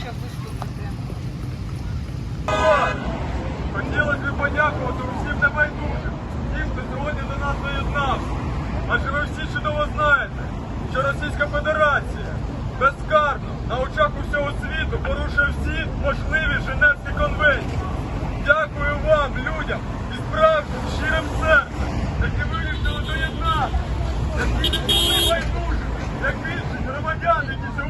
щоб виступити. Хотілося б подякувати усім небайдужим, тим, хто сьогодні до нас доєднався. Адже ви всі чудово знаєте, що Російська Федерація безкарно на очах усього світу порушує всі можливі Женевські конвенції. Дякую вам, людям, і справжнім щирим серцем, які вирішили доєднатися,